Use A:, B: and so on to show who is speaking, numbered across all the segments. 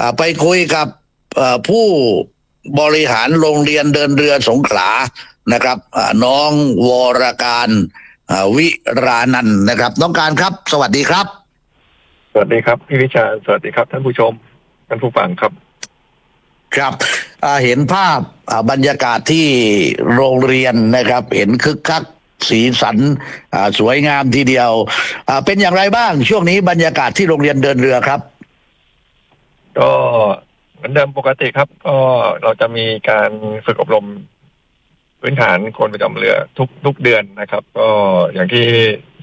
A: อ่าไปคุยกับเอ่อผู้บริหารโรงเรียนเดินเรือสงขลานะครับอ่าน้องวรการอ่าวิรานันท์นะครับ น้องการครับ สวัสดีครับ
B: สวัสดีครับพี่วิชาญสวัสดีครับ ท่านผู้ชมท่านผู้ฟังครับ
A: ครับอ่าเห็นภาพอ่าบรรยากาศที่โรงเรียนนะครับ เห็นคึกคักสีสันอ่าสวยงามทีเดียวอ่าเป็นอย่างไรบ้างช่วงนี้บรรยากาศที่โรงเรียนเดินเรือครับ
B: ก็เหมือนเดิมปกติครับ ก็เราจะมีการฝึกอบรมพื้นฐานคนประจำเรือทุกทุกเดือนนะครับ ก็อย่างที่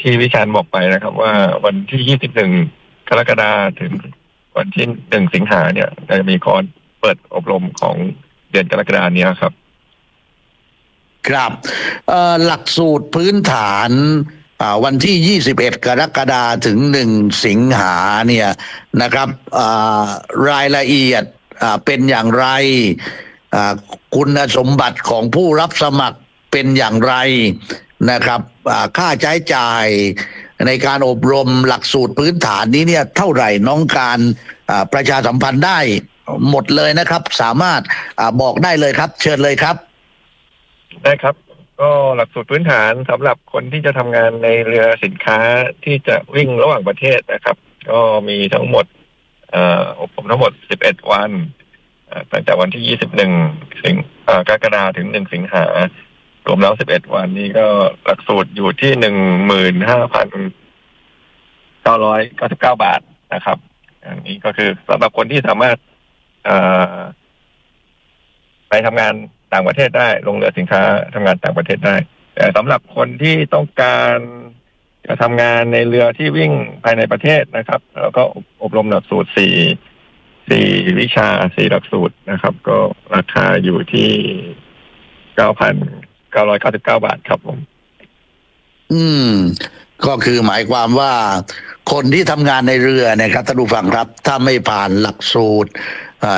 B: ที่วิชาญบอกไปนะครับ ว่าวันที่21กรกฎาคมถึงวันที่หนึ่งสิงหาเนี่ยจะมีคอร์สเปิดอบรมของเดือนกรกฎาเนี้ยครับ
A: ครับหลักสูตรพื้นฐาน วันที่ 21 กรกฎาคมถึง 1 สิงหาเนี่ยนะครับรายละเอียดเป็นอย่างไร คุณสมบัติของผู้รับสมัครเป็นอย่างไรนะครับค่าใช้จ่ายในการอบรมหลักสูตรพื้นฐานนี้เนี่ยเท่าไหร่น้องการประชาสัมพันธ์ได้หมดเลยนะครับ สามารถอบอกได้เลยครับ เชิญเลยครับ
B: ได้ครับ ก็หลักสูตรพื้นฐานสำหรับคนที่จะทำงานในเรือสินค้าที่จะวิ่งระหว่างประเทศนะครับ ก็มีทั้งหมด เอ่ออบรมทั้งหมด 11 วันตั้งแต่วันที่ 21 สิงเอ่อกรกฎาคมถึง 1 สิงหารวมแล้ว 11 วันนี้ก็หลักสูตรอยู่ที่ 15,999 บาทนะครับอันนี้ก็คือสำหรับคนที่สามารถไปทำงาน ต่างประเทศได้ลงเรือสินค้าทำงานต่างประเทศได้ แต่สำหรับคนที่ต้องการจะทำงานในเรือที่วิ่งภายในประเทศนะครับ แล้วก็อบรมหลักสูตรสี่สี่วิชาสี่หลักสูตรนะครับ ก็ราคาอยู่ที่เก้าพันเก้าร้อยเก้าสิบเก้าบาทครับผม
A: อืม ก็คือหมายความว่าคนที่ทำงานในเรือเนะครับท่านผู้ฟังครับ ถ้าไม่ผ่านหลักสูตร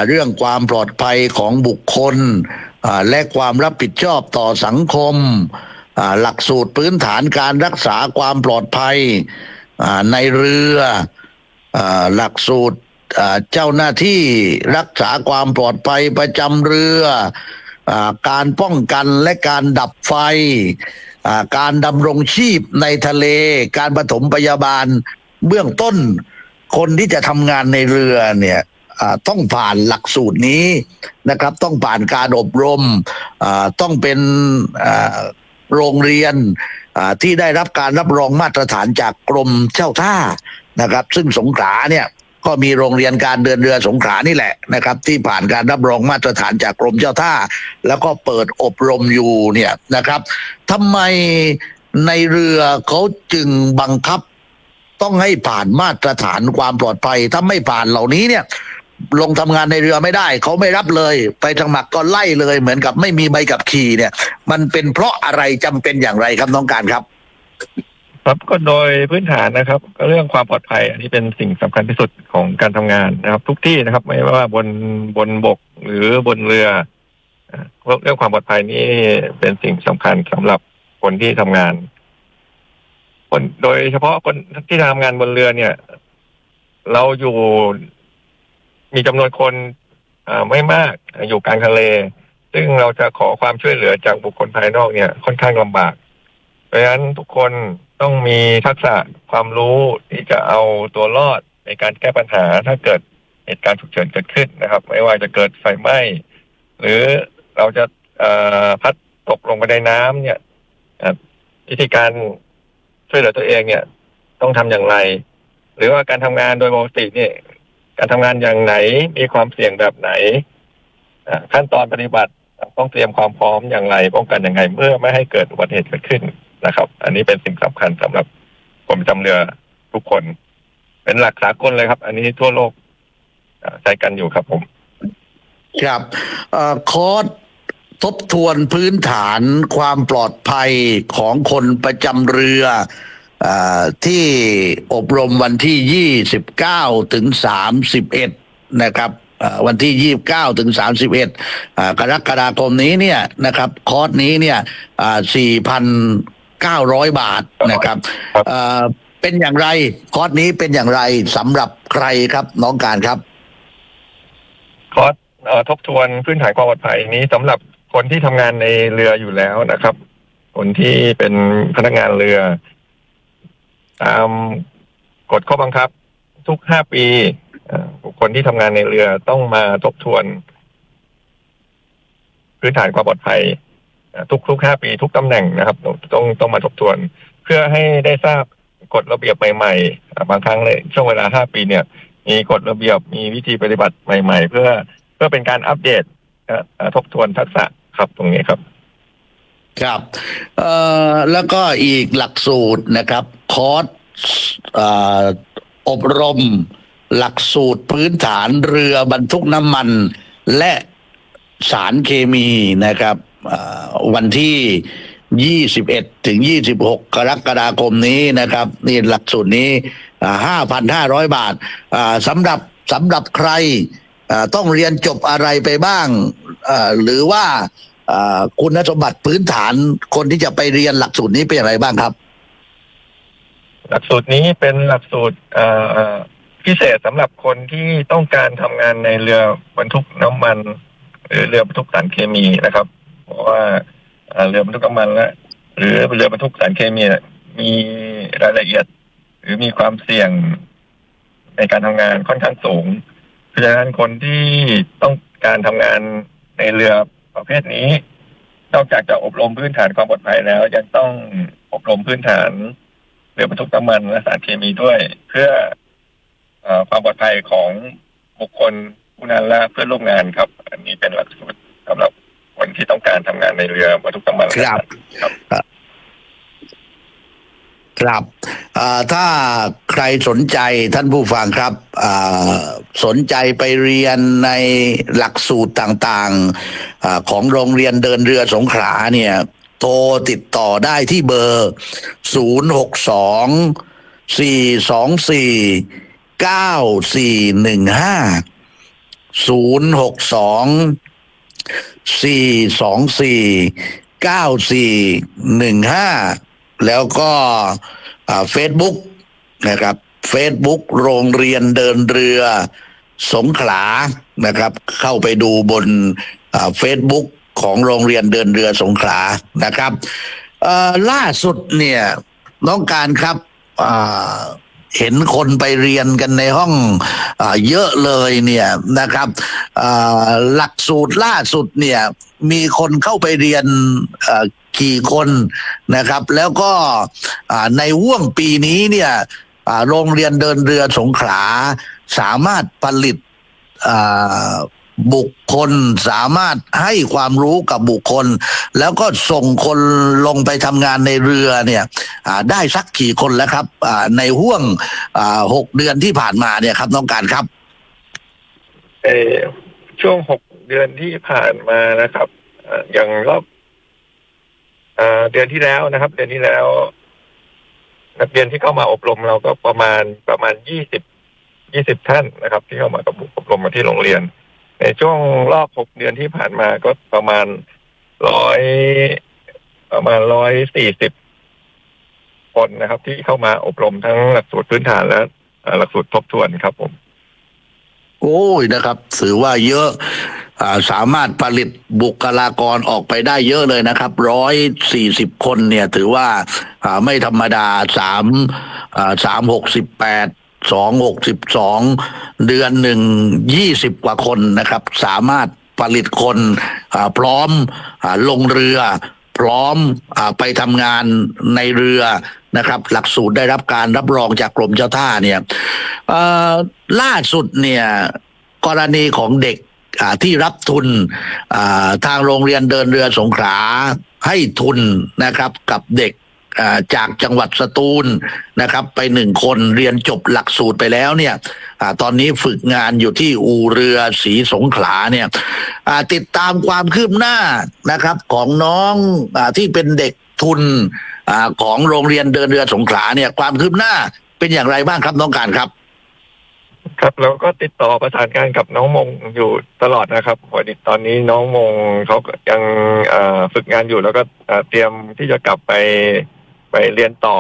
A: เรื่องความปลอดภัยของบุคคล และความรับผิดชอบต่อสังคมอ่าหลักสูตรพื้นฐานการรักษาความปลอดภัยอ่าในเรืออ่าหลักสูตรอ่าเจ้าหน้าที่รักษาความปลอดภัยประจำเรืออาการป้องกันและการดับไฟอ่าการดำรงชีพในทะเล การปฐมพยาบาลเบื้องต้นคนที่จะทำงานในเรือเนี่ย ต้องผ่านหลักสูตรนี้นะครับ ต้องผ่านการอบรมต้องเป็นโรงเรียนที่ได้รับการรับรองมาตรฐานจากกรมเจ้าท่านะครับ ซึ่งสงขลาเนี่ยก็มีโรงเรียนการเดินเรือสงขลานี่แหละนะครับ ที่ผ่านการรับรองมาตรฐานจากกรมเจ้าท่า แล้วก็เปิดอบรมอยู่เนี่ยนะครับทำไมในเรือเขาจึงบังคับ ต้องให้ผ่านมาตรฐานความปลอดภัย ถ้าไม่ผ่านเหล่านี้เนี่ย ลงทำงานในเรือไม่ได้ เขาไม่รับเลย ไปสมัครก็ไล่เลย เหมือนกับไม่มีใบขับขี่เนี่ย มันเป็นเพราะอะไรจำเป็นอย่างไรครับน้องการครับ
B: ครับก็โดยพื้นฐานนะครับเรื่องความปลอดภัย อันนี้เป็นสิ่งสำคัญที่สุดของการทำงานนะครับ ทุกที่นะครับ ไม่ว่าบนบนบกหรือบนเรือเรื่องความปลอดภัยนี่เป็นสิ่งสำคัญสำหรับคนที่ทำงานคนโดยเฉพาะคนที่ทำงานบนเรือเนี่ย เราอยู่ มีจำนวนคนไม่มากอยู่กลางทะเล ซึ่งเราจะขอความช่วยเหลือจากบุคคลภายนอกเนี่ย ค่อนข้างลำบาก เพราะฉะนั้นทุกคนต้องมีทักษะความรู้ที่จะเอาตัวรอดในการแก้ปัญหาถ้าเกิดเหตุการณ์ฉุกเฉินเกิดขึ้นนะครับ ไม่ว่าจะเกิดไฟไหม้หรือเราจะพัดตกลงไปในน้ำเนี่ยวิธีการช่วยเหลือตัวเองเนี่ย ต้องทำอย่างไร หรือว่าการทำงานโดยปกติเนี่ย การทำงานอย่างไหนมีความเสี่ยงแบบไหนขั้นตอนปฏิบัติต้องเตรียมความพร้อมอย่างไรป้องกันอย่างไรเมื่อไม่ให้เกิดอุบัติเหตุเกิดขึ้นนะครับ อันนี้เป็นสิ่งสำคัญสำหรับคนประจำเรือทุกคน เป็นหลักสากลเลยครับ อันนี้ทั่วโลกใช้กันอยู่ครับผม
A: ครับอคอร์สทบทวนพื้นฐานความปลอดภัยของคนประจำเรือ ที่อบรมวันที่ 29 ถึง 31 นะครับวันที่ 29 ถึง 31 กรกฎาคมนี้เนี่ยนะครับคอร์สนี้เนี่ย4,900 บาทนะครับเป็นอย่างไรคอร์สนี้เป็นอย่างไรสำหรับใครครับน้องการครับ
B: เอ่อทบทวนพื้นฐานความปลอดภัยนี้สำหรับคนที่ทำงานในเรืออยู่แล้วนะครับ คนที่เป็นพนักงานเรือ ตามกฎข้อบังคับ ทุกห้าปีบุคคลที่ทำงานในเรือต้องมาทบทวน พื้นฐานความปลอดภัย ทุกทุกห้าปีทุกตำแหน่งนะครับ ต้องต้องมาทบทวน เพื่อให้ได้ทราบกฎระเบียบใหม่ๆ บางครั้งในช่วงเวลาห้าปีเนี่ย มีกฎระเบียบมีวิธีปฏิบัติใหม่ ๆ เพื่อเพื่อเป็นการอัปเดตทบทวนทักษะครับตรงนี้ครับ
A: ครับ เอ่อแล้วก็อีกหลักสูตรนะครับ คอร์สออบรม หลักสูตรพื้นฐานเรือบรรทุกน้ำมัน และสารเคมีนะครับวันที่ 21 ถึง 26 กรกฎาคมนี้นะครับ นี่หลักสูตรนี้ 5,500 บาทสำหรับสำหรับใครต้องเรียนจบอะไรไปบ้าง หรือว่าอ่าคุณสมบัติพื้นฐานคนที่จะไปเรียนหลักสูตรนี้เป็นอย่างไรบ้างครับ
B: หลักสูตรนี้เป็นหลักสูตรพิเศษสำหรับคนที่ต้องการทำงานในเรือบรรทุกน้ำมัน หรือเรือบรรทุกสารเคมีนะครับ เพราะว่าเรือบรรทุกน้ำมันและหรือเรือบรรทุกสารเคมีมีรายละเอียด หรือมีความเสี่ยงในการทำงานค่อนข้างสูงเพราะฉะนั้นคนที่ต้องการทำงานในเรือประเภทนี้ นอกจากจะอบรมพื้นฐานความปลอดภัยแล้วยังต้องอบรมพื้นฐาน รือบรรทุกน้ำมันและสารเคมีด้วย เพื่ออความปลอดภัยของบุคคลผู้นั้นและเพื่อนร่วมงานครับ อันนี้เป็นหลักสูตรสำหรับคนที่ต้องการทำงานในเรือบรรทุกน้ำมัน
A: ครับ
B: ครับ
A: ครับถ้าใครสนใจท่านผู้ฟังครับสนใจไปเรียนในหลักสูตรต่างๆอของโรงเรียนเดินเรือสงขลาเนี่ย โทรติดต่อได้ที่เบอร์ 0 6 2 4 2 4 9 4 1 5 0 6 2 4 2 4 9 4 1 5 แล้วก็เฟซบุ๊กนะครับเฟซบุ๊กโรงเรียนเดินเรือสงขลานะครับ เข้าไปดูบนเฟซบุ๊ก ของโรงเรียนเดินเรือสงขลานะครับล่าสุดเนี่ยน้องการครับเห็นคนไปเรียนกันในห้องอเยอะเลยเนี่ยนะครับหลักสูตรล่าสุดเนี่ยมีคนเข้าไปเรียนกี่คนนะครับ แล้วก็ในห่วงปีนี้เนี่ยโรงเรียนเดินเรือสงขลาสามารถผลิต บุคคลสามารถให้ความรู้กับบุคคล แล้วก็ส่งคนลงไปทำงานในเรือเนี่ยได้สักกี่คนแล้วครับในห่วงหกเดือนที่ผ่านมาเนี่ยครับน้องการครับ
B: เอช่วงหกเดือนที่ผ่านมานะครับออย่างรอบเอเดือนที่แล้วนะครับ เดือนที่แล้ว นักเรียนที่เข้ามาอบรมเราก็ประมาณประมาณยี่สิบยี่สิบท่านนะครับ ที่เข้ามากับอบรมมาที่โรงเรียน ในช่วงรอบหกเดือนที่ผ่านมาก็ประมาณร้อยประมาณร้อยสี่สิบคนนะครับ ที่เข้ามาอบรมทั้งหลักสูตรพื้นฐานและหลักสูตรทบทวนครับผม
A: โอ้ยนะครับ ถือว่าเยอะอาสามารถผลิตบุคลากรออกไปได้เยอะเลยนะครับร้อยสี่สิบคนเนี่ย ถือว่าไม่ธรรมดาสามสามหกสิบแปด สองหกสิบสองเดือนหนึ่งยี่สิบกว่าคนนะครับ สามารถผลิตคนพร้อมลงเรือ พร้อมอไปทำงานในเรือนะครับ หลักสูตรได้รับการรับรองจากกรมเจ้าท่าเนี่ยล่าสุดเนี่ยกรณีของเด็กที่รับทุนทางโรงเรียนเดินเรือสงขลาให้ทุนนะครับกับเด็ก จากจังหวัดสตูลนะครับ ไปหนึ่งคนเรียนจบหลักสูตรไปแล้วเนี่ยอตอนนี้ฝึกงานอยู่ที่อูเรือสีสงขลาเนี่ยติดตามความคืบหน้านะครับของน้องอที่เป็นเด็กทุนอของโรงเรียนเดินเรือสงขลาเนี่ยความคืบหน้าเป็นอย่างไรบ้างครับน้องการครับ
B: ครับแล้วก็ติดต่อประสานงานกับน้องมงอยู่ตลอดนะครับพอดีตอนนี้น้องมงเขายังฝึกงานอยู่แล้วก็เตรียมที่จะกลับไป ไปเรียนต่อ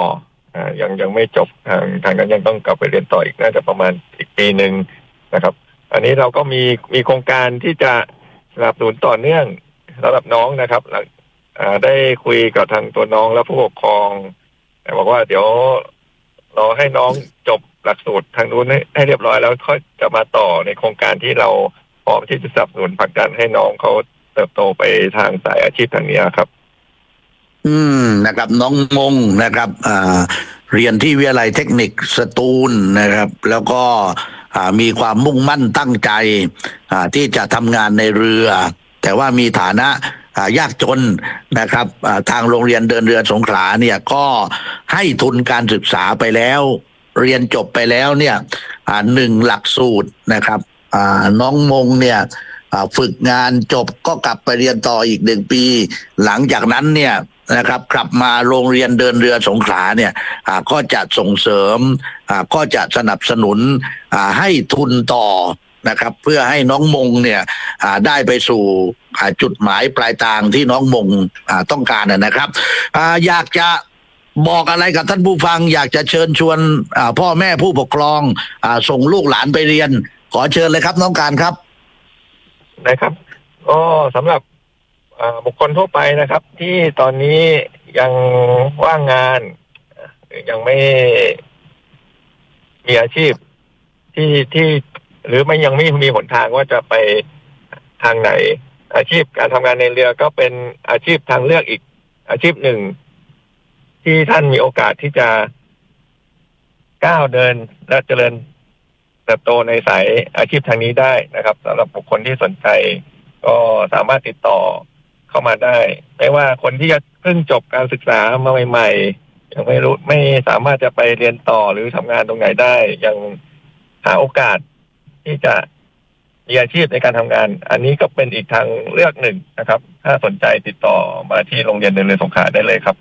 B: อ่ายังยังไม่จบทางทางนั้นยังต้องกลับไปเรียนต่ออีกน่าจะประมาณอีกปีหนึ่งนะครับ อันนี้เราก็มีมีโครงการที่จะสนับสนุนต่อเนื่องสำหรับน้องนะครับหลังอ่าได้คุยกับทางตัวน้องและผู้ปกครองแต่บอกว่าเดี๋ยวรอให้น้องจบหลักสูตรทางนู้นให้เรียบร้อยแล้วค่อยจะมาต่อในโครงการที่เราพร้อมที่จะสนับสนุนผลักดันให้น้องเขาเติบโตไปทางสายอาชีพทางนี้ครับ
A: อืมนะครับ น้องมงนะครับอ่าเรียนที่วิทยาลัยเทคนิคสตูลนะครับ แล้วก็อ่ามีความมุ่งมั่นตั้งใจอ่าที่จะทำงานในเรือ แต่ว่ามีฐานะอ่ายากจนนะครับอ่าทางโรงเรียนเดินเรือสงขลาเนี่ยก็ให้ทุนการศึกษาไปแล้ว เรียนจบไปแล้วเนี่ยอ่าหนึ่งหลักสูตรนะครับอ่าน้องมงเนี่ยอ่าฝึกงานจบก็กลับไปเรียนต่ออีกหนึ่งปี หลังจากนั้นเนี่ย นะครับกลับมาโรงเรียนเดินเรือสงขลาเนี่ยก็จะส่งเสริมก็จะสนับสนุนให้ทุนต่อนะครับ เพื่อให้น้องมงเนี่ยได้ไปสู่จุดหมายปลายทางที่น้องมงต้องการนะครับอยากจะบอกอะไรกับท่านผู้ฟัง อยากจะเชิญชวนพ่อแม่ผู้ปกครองอส่งลูกหลานไปเรียน ขอเชิญเลยครับน้องการครับ
B: นะครับก็สำหรับ บุคคลทั่วไปนะครับ ที่ตอนนี้ยังว่างงาน ยังไม่มีอาชีพที่ที่ หรือไม่ยังไม่มีหนทางว่าจะไปทางไหน อาชีพการทำงานในเรือก็เป็นอาชีพทางเลือกอีก อาชีพหนึ่ง ที่ท่านมีโอกาสที่จะก้าวเดินและเจริญเติบโตในสายอาชีพทางนี้ได้นะครับสำหรับบุคคลที่สนใจ ก็สามารถติดต่อ เข้ามาได้ ไม่ว่าคนที่จะเพิ่งจบการศึกษามาใหม่ๆยังไม่รู้ไม่สามารถจะไปเรียนต่อหรือทำงานตรงไหนได้ ยังหาโอกาสที่จะมีอาชีพในการทำงาน อันนี้ก็เป็นอีกทางเลือกหนึ่งนะครับ ถ้าสนใจติดต่อมาที่โรงเรียนเดินเรือสงขลาได้เลยครับ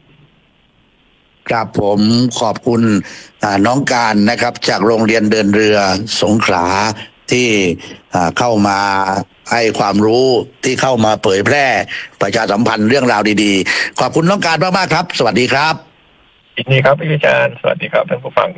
A: ครับผมขอบคุณน้องการนะครับ จากโรงเรียนเดินเรือสงขลา ที่เข้ามาให้ความรู้ที่เข้ามาเผยแพร่ประชาสัมพันธ์เรื่องราวดีๆ ขอบคุณน้องการมากๆครับ สวัสดีครับ
B: ยินดีครับพี่วิจารณ์สวัสดีครับท่านผู้ฟัง